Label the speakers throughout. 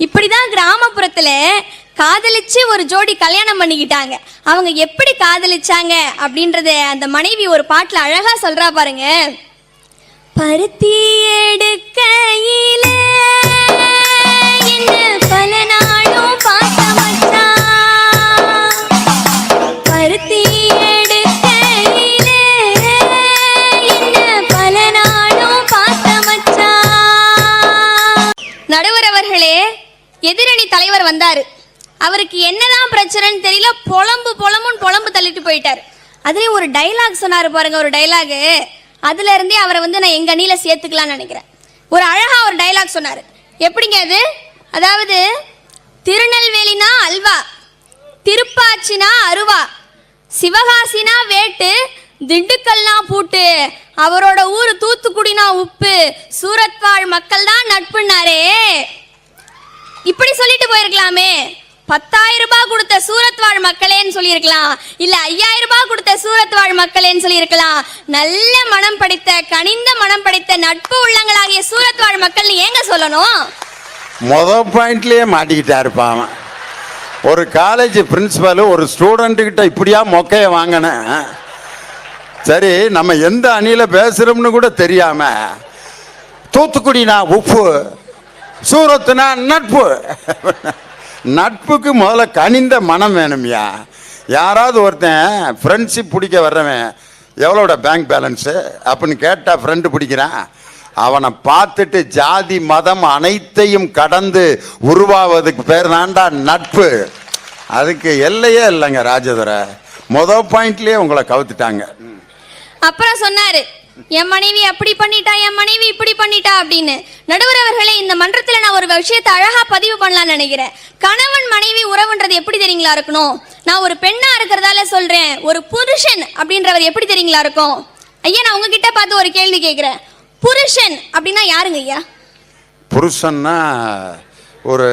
Speaker 1: இப்படிதான் கிராமப்புறத்துல காதலிச்சு ஒரு ஜோடி கல்யாணம் பண்ணிக்கிட்டாங்க. அவங்க எப்படி காதலிச்சாங்க அப்படின்றத அந்த மனைவி ஒரு பாட்டுல அழகா சொல்றா பாருங்க. பருத்தி எடுக்கையில என்ன பல நாளும் எதிரணி தலைவர் வந்தாரு. அவருக்கு என்னதான் பிரச்சனைன்னு தெரியல. பொலம்பு பொலம்புன்னு பொலம்பு தள்ளிட்டு போயிட்டார். அதுலயும் ஒரு டைலாக் சொன்னாரு பாருங்க ஒரு டைலாக் அதுல இருந்தே அவரை வந்து நான் எங்க அணியில சேர்த்துக்கலாம்னு நினைக்கிறேன். ஒரு அழகா ஒரு டைலாக் சொன்னாரு. எப்படிங்க அது? அதாவது திருநெல்வேலினா அல்வா திருப்பாச்சினா அருவா சிவகாசினா வேட்டு திண்டுக்கல்னா பூட்டு அவரோட ஊர் தூத்துக்குடினா உப்பு சூரத் வாழ் மக்கள் தான் நட்புன்னாரே. இப்படி சொல்லிட்டு போயிருக்கலாமே. பத்தாயிரம் ரூபாய் கொடுத்த சூரத் வாழ் மக்களேன்னு சொல்லியிருக்கலாம். இல்ல ஐயாயிரம் ரூபாய் கொடுத்த சூரத் வாழ் மக்களேன்னு சொல்லியிருக்கலாம். நல்ல மனம் படைத்த கனிந்த மனம் படைத்த நட்பு உள்ளங்களாகிய சூரத் வாழ் மக்கள்னு ஏங்க சொல்லணும்?
Speaker 2: முத பாயிண்ட்லயே மாட்டிக்கிட்டா இருப்பான் ஒரு காலேஜ் பிரின்சிபல் ஒரு ஸ்டூடெண்ட் கிட்ட இப்படியா மொக்கைய வாங்கினேன் சரி நம்ம எந்த அணியில பேசுறோம்னு கூட தெரியாம தூத்துக்குடினா உப்பு சூரத்துனா நட்பு. நட்புக்கு முதல்ல கனிந்த மனம் வேணும்யா. யாராவது ஒருத்தன் ஃப்ரெண்ட்ஷிப் பிடிக்க வர்றவன் எவ்வளோட பேங்க் பேலன்ஸு அப்படின்னு கேட்டால் ஃப்ரெண்டு பிடிக்கிறான். அவனை பார்த்துட்டு ஜாதி மதம் அனைத்தையும் கடந்து உருவாவதுக்கு பேர் தான்டா நட்பு. அதுக்கு எல்லையே இல்லைங்க ராஜதுரை. மொதல் பாயிண்ட்லேயே உங்களை கவுத்துட்டாங்க.
Speaker 1: அப்புறம் சொன்னாரு என் மனைவி அப்படி பண்ணிட்டா என் மனைவி இப்படி பண்ணிட்டா அப்படின்னு நடுவர் அவர்களே இந்த மன்றத்துல நான் ஒரு விஷயத்தை அழகா பதிவு பண்ணலாம்னு நினைக்கிறேன். கணவன் மனைவி உறவுன்றது எப்படி தெரியுங்களா இருக்கணும்? நான் ஒரு பெண்ணா இருக்கிறதால சொல்றேன் ஒரு புருஷன் அப்படின்றவர் எப்படி தெரியுங்களா இருக்கும்? ஐயா நான் உங்ககிட்ட பார்த்து ஒரு கேள்வி கேட்கிறேன் புருஷன் அப்படின்னா யாருங்க ஐயா?
Speaker 2: புருஷன்னா ஒரு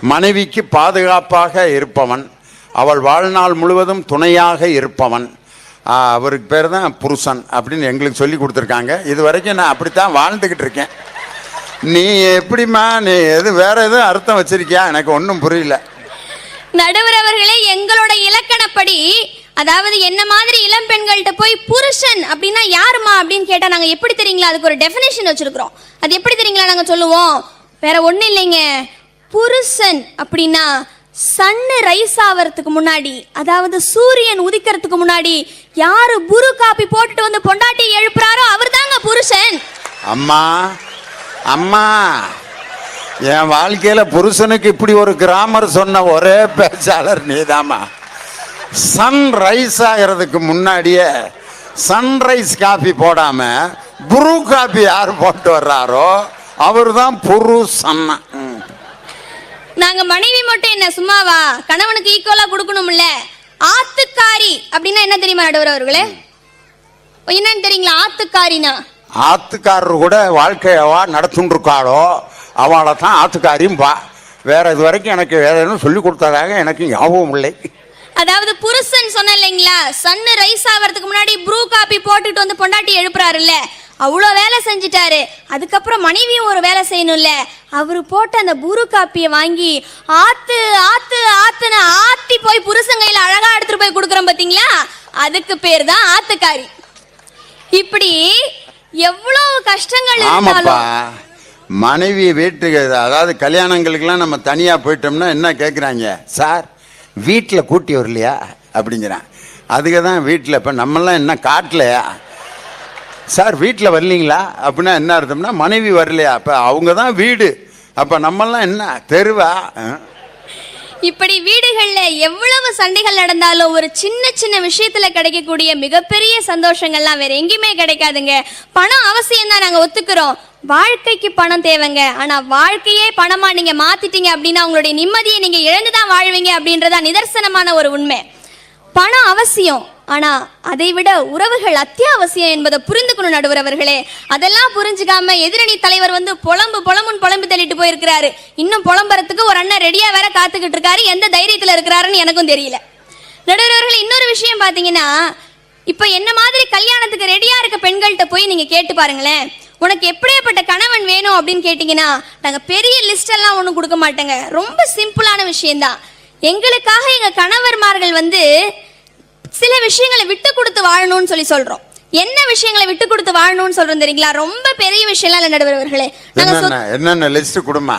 Speaker 2: மனைவிக்கு பாதுகாப்பாக இருப்பவன் அவள் வாழ்நாள் முழுவதும் துணையாக இருப்பவன். அவருக்கு பேர் தான் புருஷன் அப்படின்னு எங்களுக்கு சொல்லி கொடுத்துருக்காங்க. இது வரைக்கும் நான் அப்படித்தான் வாழ்ந்துக்கிட்டு இருக்கேன். நீ எப்படிம்மா நீ எது வேற எதுவும் அர்த்தம் வச்சிருக்கியா? எனக்கு ஒன்றும் புரியல.
Speaker 1: நடுவர் அவர்களே எங்களோட இலக்கணப்படி அதாவது என்ன மாதிரி இளம் பெண்கள்கிட்ட போய் புருஷன் அப்படின்னா யாருமா அப்படின்னு கேட்டா நாங்க எப்படி தெரியுங்களா? அதுக்கு ஒரு டெஃபினேஷன் வச்சிருக்கிறோம். அது எப்படி தெரியுங்களா நாங்க சொல்லுவோம்? வேற ஒண்ணு இல்லைங்க. புருஷன் அப்படின்னா சன்னு ரைஸ் ஆகிறதுக்கு முன்னாடி அதாவது சூரியன் உதிக்கிறதுக்கு முன்னாடி யாரு புரு காப்பி போட்டுட்டு வந்து பொண்டாட்டி எழுப்புறாரோ அவர் தாங்க புருஷன்.
Speaker 2: அம்மா அம்மா என் வாழ்க்கையில புருஷனுக்கு இப்படி ஒரு கிராமர் சொன்ன ஒரே பேச்சாளர் நீதாம்மா. சன் ரைஸ் ஆகிறதுக்கு முன்னாடியே சன்ரைஸ் காஃபி போடாம புரு காஃபி யார் போட்டு வர்றாரோ அவர் தான் புரு சன்ன.
Speaker 1: நாங்க மனைவி மட்டும் என்ன சும்மாவா? கணவனுக்கு ஈக்குவலா கொடுக்கணும்ல? ஆத்துக்காரி. அப்படின்னா என்ன தெரியுமா நடுவர் அவர்களே? என்னன்னு தெரியுங்களா? ஆத்துக்காரினா?
Speaker 2: ஆத்துக்காரர் கூட வாழ்க்கையவா நடத்துன்னு இருக்காளோ அவளை தான் ஆத்துக்காரியும் பா. வேற இது வரைக்கும் எனக்கு வேற எதுவும் சொல்லி கொடுத்ததாக எனக்கு ஞாபகம் இல்லை.
Speaker 1: அதாவது புருஷன் சொன்ன இல்லைங்களா? சன்னு ரைஸ் ஆவறதுக்கு முன்னாடி ப்ரூ காப்பி போட்டுட்டு வந்து பொண்டாட்டி எழுப்புறாருல்ல? அவ்வளோ வேலை செஞ்சிட்டாரு. அதுக்கப்புறம் மனைவியும் ஒரு வேலை செய்யணும்ல. அவர் போட்ட அந்த புரு காப்பியை வாங்கி ஆத்து ஆத்து ஆத்துன்னு ஆத்தி போய் புருஷன் கையில் அழகா எடுத்துட்டு போய் கொடுக்குறோம் பார்த்தீங்களா அதுக்கு பேர் தான் ஆத்துக்காரி. இப்படி எவ்வளவு கஷ்டங்கள் இருந்தாலும்
Speaker 2: மனைவி வீட்டுக்கு அதாவது கல்யாணங்களுக்கெல்லாம் நம்ம தனியாக போயிட்டோம்னா என்ன கேட்குறாங்க சார் வீட்டில் கூட்டி வரலையா அப்படிங்கிறான். அதுக்கு தான் வீட்டில் இப்போ நம்மெல்லாம் என்ன காட்டலையா? சார் வீட்டில் வரலீங்களா? அப்படின்னா என்ன அர்த்தம்னா மனைவி வரலையா? அப்போ அவங்க தான் வீடு. அப்போ நம்மெல்லாம் என்ன? தெருவா? ஆ?
Speaker 1: இப்படி வீடுகள்ல எவ்வளவு சண்டைகள் நடந்தாலும் ஒரு சின்ன சின்ன விஷயத்துல கிடைக்கக்கூடிய மிகப்பெரிய சந்தோஷங்கள்லாம் வேற எங்கேயுமே கிடைக்காதுங்க. பணம் அவசியம் தான் நாங்க ஒத்துக்கிறோம். வாழ்க்கைக்கு பணம் தேவைங்க. ஆனா வாழ்க்கையே பணமா நீங்க மாத்திட்டீங்க அப்படின்னா உங்களுடைய நிம்மதியை நீங்க இழந்துதான் வாழ்வீங்க அப்படின்றதா நிதர்சனமான ஒரு உண்மை. பணம் அவசியம். ஆனா அதை விட உறவுகள் அத்தியாவசியம் என்பதை புரிந்துக்கணும் நடுவர் அவர்களே அதெல்லாம் புரிஞ்சுக்காம எதிரணி தலைவர் வந்து புலம்பு புலம்புன்னு புலம்பு தள்ளிட்டு போயிருக்கிறாரு. இன்னும் புலம்புறதுக்கு ஒரு அண்ணன் ரெடியா வேற காத்துக்கிட்டு இருக்காரு. எந்த தைரியத்துல இருக்கிறாருன்னு எனக்கும் தெரியல. நடுவர் இன்னொரு விஷயம் பாத்தீங்கன்னா இப்ப என்ன மாதிரி கல்யாணத்துக்கு ரெடியா இருக்க பெண்கள்கிட்ட போய் நீங்க கேட்டு பாருங்களேன். உனக்கு எப்படியாப்பட்ட கணவன் வேணும் அப்படின்னு கேட்டீங்கன்னா நாங்க பெரிய லிஸ்ட் எல்லாம் ஒண்ணும் கொடுக்க மாட்டேங்க. ரொம்ப சிம்பிளான விஷயம்தான். எங்களுக்காக எங்க கணவர்மார்கள் வந்து சில விஷயங்களை விட்டு கொடுத்து வாழணும்னு சொல்லி சொல்றோம். என்ன விஷயங்களை விட்டு கொடுத்து வாழணும்னு சொல்றோம் தெரியுங்களா? ரொம்ப பெரிய விஷயம்லாம் இல்ல நடுவர் அவர்களே நாங்க சொத்-
Speaker 2: என்னென்ன என்னென்ன லிஸ்ட் கொடுமா?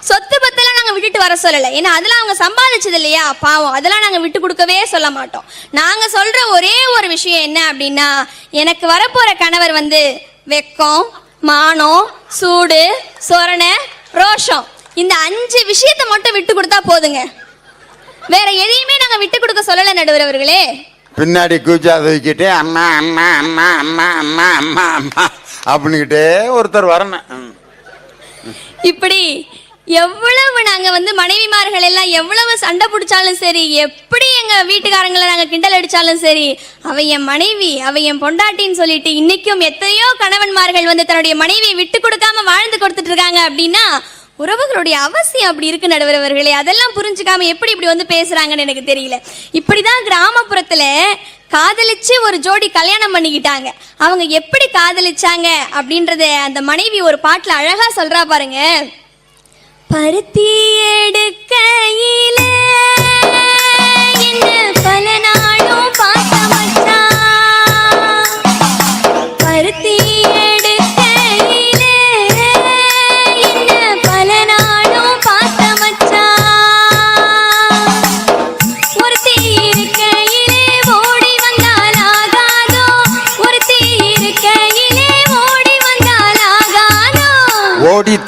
Speaker 1: சொத்து பத்தெல்லாம் நாங்க விட்டுட்டு வர சொல்லல. ஏன்னா அதெல்லாம் அவங்க சம்பாதிச்சது இல்லையா? பாவம். அதெல்லாம் நாங்க விட்டு கொடுக்கவே சொல்ல மாட்டோம். நாங்க சொல்ற ஒரே ஒரு விஷயம் என்ன அப்படின்னா எனக்கு வரப்போற கணவர் வந்து வெக்கம் மானம் சூடு சொரணை ரோஷம். இந்த அஞ்சு விஷயத்தை மட்டும் விட்டு கொடுத்தா போதுங்க. வேற எதையுமே நாங்க விட்டு கொடுக்க சொல்லல நடுவர் அவர்களே
Speaker 2: பின்னாடி கூச்சா தூக்கிட்டு அம்மா அம்மா அம்மா அம்மா அம்மா அம்மா அம்மா அப்படின்னுக்கிட்டே ஒருத்தர் வரணும்.
Speaker 1: இப்படி எவ்வளவு நாங்க வந்து மனைவிமார்கள் எல்லாம் எவ்வளவு சண்டை பிடிச்சாலும் சரி எப்படி எங்க வீட்டுக்காரங்களை நாங்க கிண்டல் அடிச்சாலும் சரி அவ என் மனைவி அவ என் பொண்டாட்டின்னு சொல்லிட்டு இன்னைக்கும் எத்தனையோ கணவன்மார்கள் வந்து தன்னுடைய மனைவியை விட்டு கொடுக்காம வாழ்ந்து கொடுத்துட்டு இருக்காங்க அப்படின்னா உறவுகளுடைய அவசியம் அப்படி இருக்கு நடுவரவர்களே. அதெல்லாம் புரிஞ்சுக்காம எப்படி இப்படி வந்து பேசுறாங்கன்னு எனக்கு தெரியல. இப்படிதான் கிராமப்புறத்துல காதலிச்சு ஒரு ஜோடி கல்யாணம் பண்ணிக்கிட்டாங்க. அவங்க எப்படி காதலிச்சாங்க அப்படின்றத அந்த மனைவி ஒரு பாட்டுல அழகா சொல்றா பாருங்க. பருத்தி எடுக்கையில என்ன பல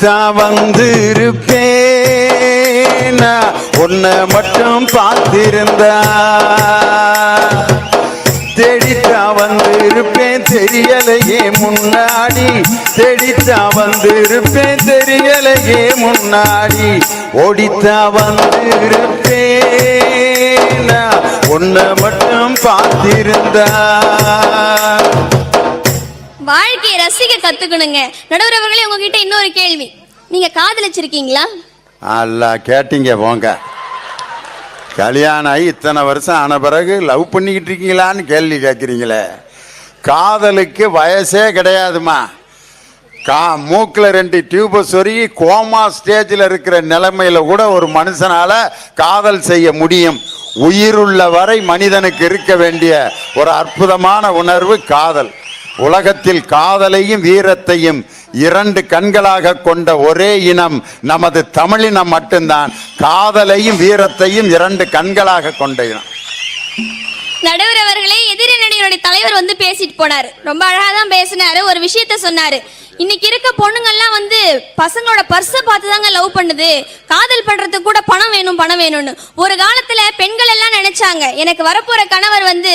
Speaker 2: ஓடித்தான் வந்து உன்னை மட்டும் பார்த்திருந்தா தேடித்தான் வந்திருப்பேன் தெரியலையே முன்னாடி. தேடித்தான் வந்திருப்பேன் தெரியலையே முன்னாடி. ஓடித்தா வந்து உன்னை மட்டும் பார்த்திருந்தா
Speaker 1: வாழ்க்கையை ரசிக்க கத்துக்கணுங்க. நடுவர் அவர்களே உங்ககிட்ட இன்னொரு கேள்வி. நீங்க காதலிச்சிருக்கீங்களா?
Speaker 2: அல்ல கேட்டீங்க போங்க. கல்யாணம் ஆகி இத்தனை வருஷம் ஆன பிறகு லவ் பண்ணிக்கிட்டு இருக்கீங்களான்னு கேள்வி கேட்குறீங்களே. காதலுக்கு வயசே கிடையாதுமா கா மூக்கில் ரெண்டு டியூபை சொருகி கோமா ஸ்டேஜில் இருக்கிற நிலைமையில கூட ஒரு மனுஷனால் காதல் செய்ய முடியும். உயிருள்ள வரை மனிதனுக்கு இருக்க வேண்டிய ஒரு அற்புதமான உணர்வு காதல். உலகத்தில் காதலையும் வீரத்தையும் இரண்டு கண்களாக கொண்ட ஒரே இனம் நமது தமிழினம் மட்டும்தான். காதலையும் வீரத்தையும் இரண்டு கண்களாக கொண்ட இனம்.
Speaker 1: நடுவர் அவர்களே நடிகருடைய தலைவர் வந்து பேசிட்டு போனாரு. ரொம்ப அழகா தான் பேசினாரு ஒரு விஷயத்த சொன்னாரு. இன்னைக்கு இருக்க பொண்ணுங்கள்லாம் வந்து பசங்களோட பர்ஸை பார்த்து தாங்க லவ் பண்ணுது. காதல் பண்றதுக்கு கூட பணம் வேணும் பணம் வேணும்னு. ஒரு காலத்துல பெண்கள் எல்லாம் நினைச்சாங்க. எனக்கு வரப்போற கணவர் வந்து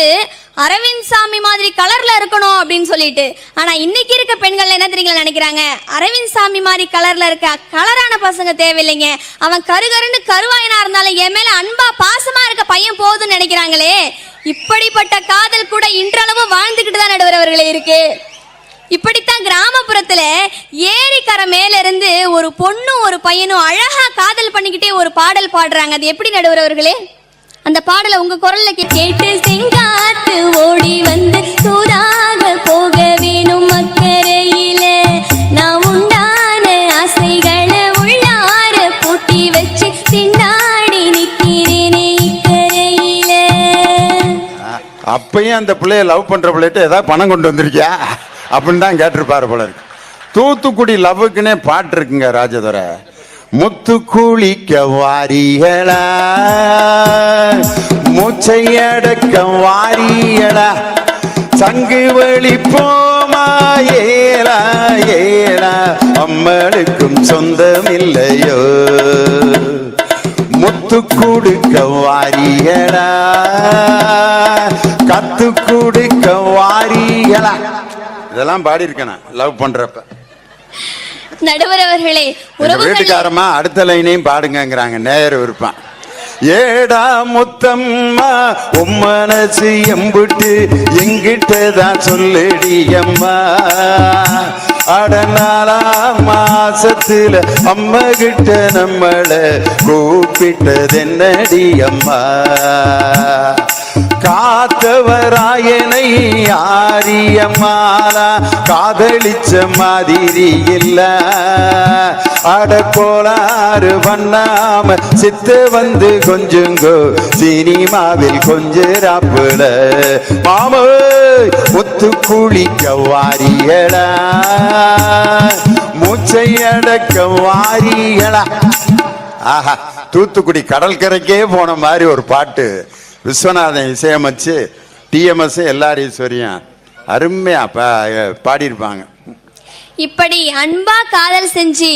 Speaker 1: அரவிந்த் சாமி மாதிரி கலர்ல இருக்கணும் அப்படின்னு சொல்லிட்டு. ஆனா இன்னைக்கு இருக்க பெண்கள் என்ன தெரியுங்களா நினைக்கிறாங்க? அரவிந்த் சாமி மாதிரி கலர்ல இருக்க கலரான பசங்க தேவையில்லைங்க. அவன் கருகருன்னு கருவாயனா இருந்தாலும் என் மேல அன்பா பாசமா இருக்க பையன் போதும்னு நினைக்கிறாங்களே. இப்படிப்பட்ட காதல் கூட இன்றளவும் வாழ்ந்துகிட்டு தான் நடுவரவர்களே இருக்கு. இப்படித்தான் கிராமப்புறத்துல ஏரிக்கரை மேல இருந்து ஒரு பொண்ணும் ஒரு பையனும் அழகா காதல் பண்ணிக்கிட்டே ஒரு பாடல் பாடுறாங்க. அது எப்படி நடுவரவர்களே அந்த பாடலை உங்க குரல்ல கேட்டு செங்காத்து ஓடி வந்து சூடாக
Speaker 2: போ அந்த பிள்ளைய லவ் பண்ற பிள்ளைகிட்ட ஏதாவது பணம் கொண்டு வந்திருக்கியா? அப்படின்னு தான் கேட்டிருப்பார் போல இருக்கு. தூத்துக்குடி லவ்வுக்குன்னே பாட்டு இருக்குங்க ராஜதுரை. முத்து குளிக்க வாரியலா மூச்சை அடக்க வாரியலா சங்கு வழி போமா ஏலா ஏலா அம்மளுக்கும் சொந்தம் இல்லையோ? முத்து கொடுக்க வாரியடா கத்து கொடுக்க வாரியலா இதெல்லாம் பாடி இருக்கேன் லவ் பண்றப்ப.
Speaker 1: நடுவர் அவர்களே
Speaker 2: வீட்டுக்காரமா அடுத்த லைனையும் பாடுங்கங்கிறாங்க. நேயர் விருப்பம். ஏடா முத்தம்மா உன் மனசு எம்புட்டு எங்கிட்ட தான் சொல்லுடி அம்மா. அடநாளா மாசத்துல அம்மா கிட்ட நம்மள கூப்பிட்டது என்னடி அம்மா? காத்தவராயனை ஆரியம்மாலா காதலிச்ச மாதிரி இல்ல. அடக்கோளாறு பண்ணாம சித்து வந்து கொஞ்சுங்கோ சினிமாவில் கொஞ்சிராப்புல மாம ஒத்து குளிக்க வாரியடா மூச்சை அடக்க வாரியடா ஆஹா தூத்துக்குடி கடற்கரைக்கே போன மாதிரி ஒரு பாட்டு. விஸ்வநாதன் இசையமைச்சு டிஎம்எஸ் எல்லார் ஈஸ்வரியும் அருமையா பா பாடியிருப்பாங்க.
Speaker 1: இப்படி அன்பா காதல் செஞ்சு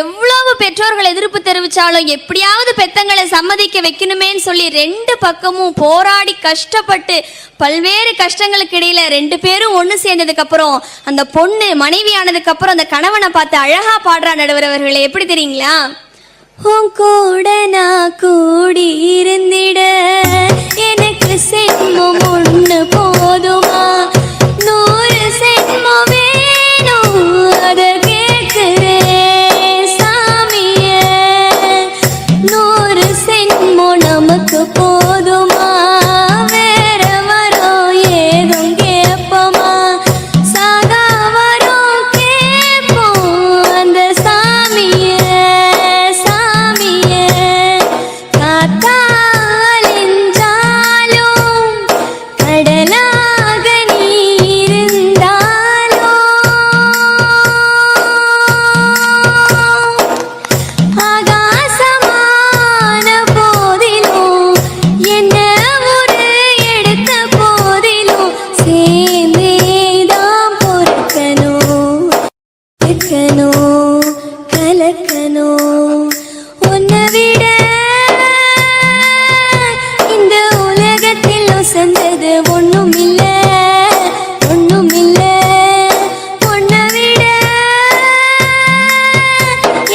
Speaker 1: எவ்வளவு பெற்றோர்கள் எதிர்ப்பு தெரிவிச்சாலும் எப்படியாவது பெத்தங்களை சம்மதிக்க வைக்கணுமேன்னு சொல்லி ரெண்டு பக்கமும் போராடி கஷ்டப்பட்டு பல்வேறு கஷ்டங்களுக்கு இடையில ரெண்டு பேரும் ஒன்று சேர்ந்ததுக்கு அப்புறம் அந்த பொண்ணு மனைவி ஆனதுக்கு அப்புறம் அந்த கணவனை பார்த்து அழகா பாடுறா நடுவர் அவர்களை. எப்படி தெரியுங்களா? உன் கூட நான் கூடி இருந்திட எனக்கு சென்மம் ஒன்று போதுமா? இருக்கணும் கலக்கணும் உன்னை விட இந்த உலகத்தில் உசந்தது ஒண்ணும் இல்லை ஒண்ணும் இல்ல உன்னை விட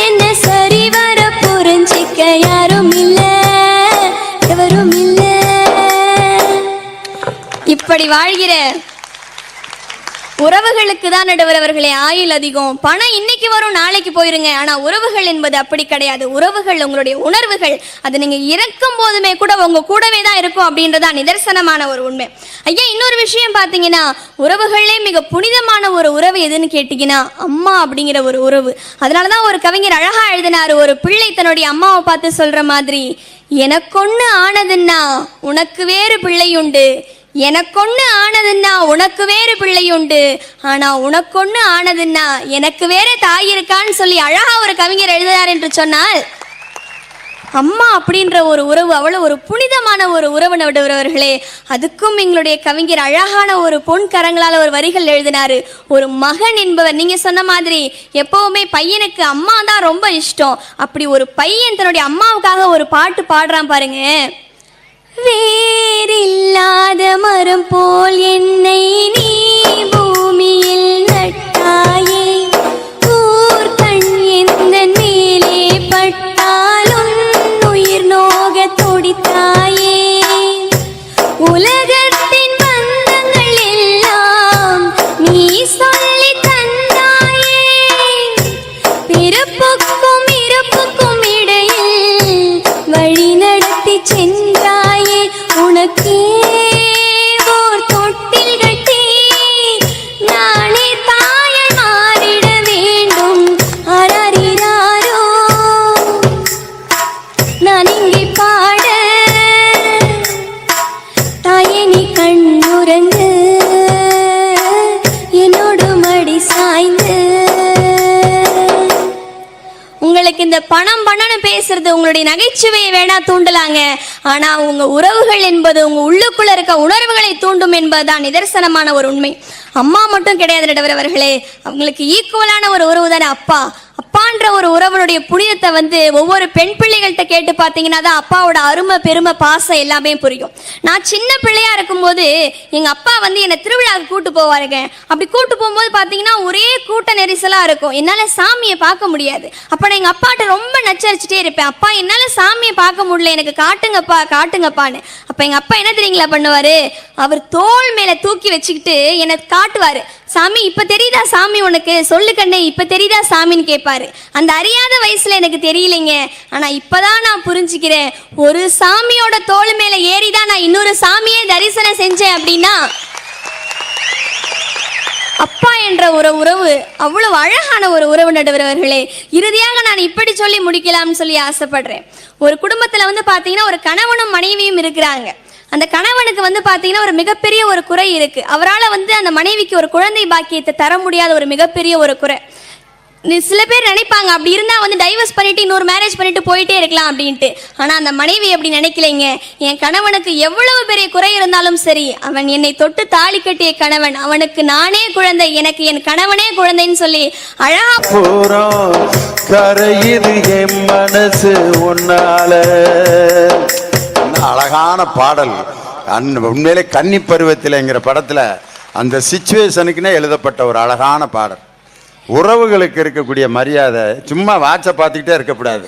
Speaker 1: என்ன சரிவர புரிஞ்சிக்க யாரும் இல்ல எவரும் இல்ல இப்படி வாழ்கிற உறவுகளுக்கு தான் நடுவர் அவர்களே ஆயுள் அதிகம். பணம் இன்னைக்கு வரும் நாளைக்கு போயிருங்க. ஆனா உறவுகள் என்பது அப்படி கிடையாது. உறவுகள் உங்களுடைய உணர்வுகள் அது நீங்க இறக்கும் போதுமே கூட உங்க கூடவே தான் இருக்கும் அப்படின்றதா நிதர்சனமான ஒரு உண்மை. ஐயா இன்னொரு விஷயம் பாத்தீங்கன்னா உறவுகளே மிக புனிதமான ஒரு உறவு எதுன்னு கேட்டீங்கன்னா அம்மா அப்படிங்கிற ஒரு உறவு. அதனாலதான் ஒரு கவிஞர் அழகா எழுதினாரு ஒரு பிள்ளை தன்னுடைய அம்மாவை பார்த்து சொல்ற மாதிரி எனக்கொன்னு ஆனதுன்னா உனக்கு வேறு பிள்ளையுண்டு எனக்கொன்னு ஆனதுன்னா உனக்கு வேறு பிள்ளையுண்டு. ஆனா உனக்கொன்னு ஆனதுன்னா எனக்கு வேற தாய் இருக்கான்னு சொல்லி அழகா ஒரு கவிஞர் எழுதுறார் என்று சொன்னால் அம்மா அப்படின்ற ஒரு உறவு அவ்வளவு ஒரு புனிதமான ஒரு உறவு நடுவர்களே அதுக்கும் எங்களுடைய கவிஞர் அழகான ஒரு பொன் கரங்களால ஒரு வரிகள் எழுதினாரு. ஒரு மகன் என்பவர் நீங்க சொன்ன மாதிரி எப்பவுமே பையனுக்கு அம்மா தான் ரொம்ப இஷ்டம். அப்படி ஒரு பையன் தன்னுடைய அம்மாவுக்காக ஒரு பாட்டு பாடுறான் பாருங்க. வேறில்லாத மரம் போல் என்னை நீ பூமியில் நட்டாயே. பணம் பணம்னு பேசுறது உங்களுடைய நகைச்சுவையை வேணா தூண்டலாங்க. ஆனா உங்க உறவுகள் என்பது உங்க உள்ளுக்குள்ள இருக்க உணர்வுகளை தூண்டும் என்பதுதான் நிதர்சனமான ஒரு உண்மை. அம்மா மட்டும் கிடையாது அவர்களே. அவங்களுக்கு ஈக்குவலான ஒரு உறவு தானே அப்பா. அப்பான்ற ஒரு உறவனுடைய புனிதத்தை வந்து ஒவ்வொரு பெண் பிள்ளைகள்கிட்ட கேட்டு பார்த்தீங்கன்னா தான் அப்பாவோட அருமை பெருமை பாசம் எல்லாமே புரியும். நான் சின்ன பிள்ளையா இருக்கும்போது எங்க அப்பா வந்து என்னை திருவிழாவுக்கு கூட்டு போவாருங்க. அப்படி கூட்டு போகும்போது பார்த்தீங்கன்னா ஒரே கூட்ட நெரிசலா இருக்கும். என்னால சாமியை பார்க்க முடியாது. அப்ப நான் எங்க அப்பாட்ட ரொம்ப நச்சரிச்சுட்டே இருப்பேன். அப்பா என்னால சாமியை பார்க்க முடியல. எனக்கு காட்டுங்கப்பா காட்டுங்கப்பான்னு. அப்ப எங்க அப்பா என்ன தெரியுங்களா பண்ணுவாரு? அவர் தோள் மேல தூக்கி வச்சுக்கிட்டு என்னை காட்டுவாரு. சாமி இப்ப தெரியுதா சாமி உனக்கு? சொல்லு கண்ணே இப்ப தெரியுதா சாமின்னு கேட்பாரு. சொல்லுவார் அந்த அறியாத வயசுல எனக்கு தெரியலைங்க. ஆனா இப்பதான் நான் புரிஞ்சுக்கிறேன். ஒரு சாமியோட தோல் மேலே ஏறி தான் நான் இன்னொரு சாமியை தரிசனம் செஞ்சேன் அப்படின்னா அப்பா என்ற ஒரு உறவு அவ்வளவு அழகான ஒரு உறவு நடுவர்களே இறுதியாக நான் இப்படி சொல்லி முடிக்கலாம்னு சொல்லி ஆசைப்படுறேன். ஒரு குடும்பத்துல வந்து பார்த்தீங்கன்னா ஒரு கணவனும் மனைவியும் இருக்கிறாங்க. அந்த கணவனுக்கு வந்து பார்த்தீங்கன்னா ஒரு மிகப்பெரிய ஒரு குறை இருக்கு. அவரால் வந்து அந்த மனைவிக்கு ஒரு குழந்தை பாக்கியத்தை தர முடியாத ஒரு மிகப்பெரிய ஒரு குறை. சில பேர் நினைப்பாங்க அப்படி இருந்தா வந்து டைவர்ஸ் பண்ணிட்டு இன்னொரு மேரேஜ் பண்ணிட்டு போயிட்டே இருக்கலாம் அப்படின்ட்டு. ஆனா அந்த மனைவி அப்படி நினைக்கலைங்க. என் கணவனுக்கு எவ்வளவு பெரிய குறை இருந்தாலும் சரி அவன் என்னை தொட்டு தாலி கட்டிய கணவன். அவனுக்கு நானே குழந்தை எனக்கு என் கணவனே குழந்தைன்னு சொல்லி அழகா
Speaker 3: பூரம் கரையுது என் மனசு உன்னால.
Speaker 2: என்ன அழகான பாடல். அன் உண்மையிலே கன்னி பருவத்தில்ங்கிற படத்துல அந்த சுச்சுவேஷனுக்குன்னே எழுதப்பட்ட ஒரு அழகான பாடல். உறவுகளுக்கு இருக்கக்கூடிய மரியாதை சும்மா வாட்சை பார்த்துக்கிட்டே இருக்கக்கூடாது.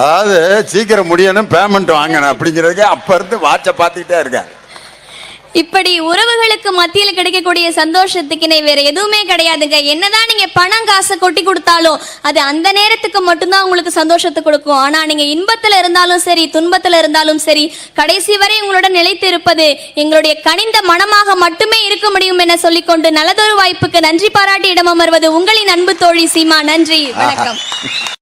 Speaker 2: அதாவது சீக்கிரம் முடியணும் பேமெண்ட் வாங்கணும் அப்படிங்கிறதுக்கு அப்ப இருந்து வாட்சை பார்த்துக்கிட்டே இருக்கேன்
Speaker 1: இப்படி உறவுகளுக்கு மத்தியில் கிடைக்கக்கூடிய சந்தோஷத்துக்குனே வேற எதுவுமே கிடையாதுங்க. என்னதான் நீங்க பணம் காசை கொட்டி கொடுத்தாலும் அது அந்த நேரத்துக்கு மட்டும்தான் உங்களுக்கு சந்தோஷத்தை கொடுக்கும். ஆனா நீங்க இன்பத்துல இருந்தாலும் சரி துன்பத்துல இருந்தாலும் சரி கடைசி வரை உங்களோட நிலைத்து இருப்பது எங்களுடைய கனிந்த மனமாக மட்டுமே இருக்க முடியும் என சொல்லிக்கொண்டு நல்லதொரு வாய்ப்புக்கு நன்றி பாராட்டி இடம் அமர்வது உங்களின் அன்பு தோழி சீமா. நன்றி. வணக்கம்.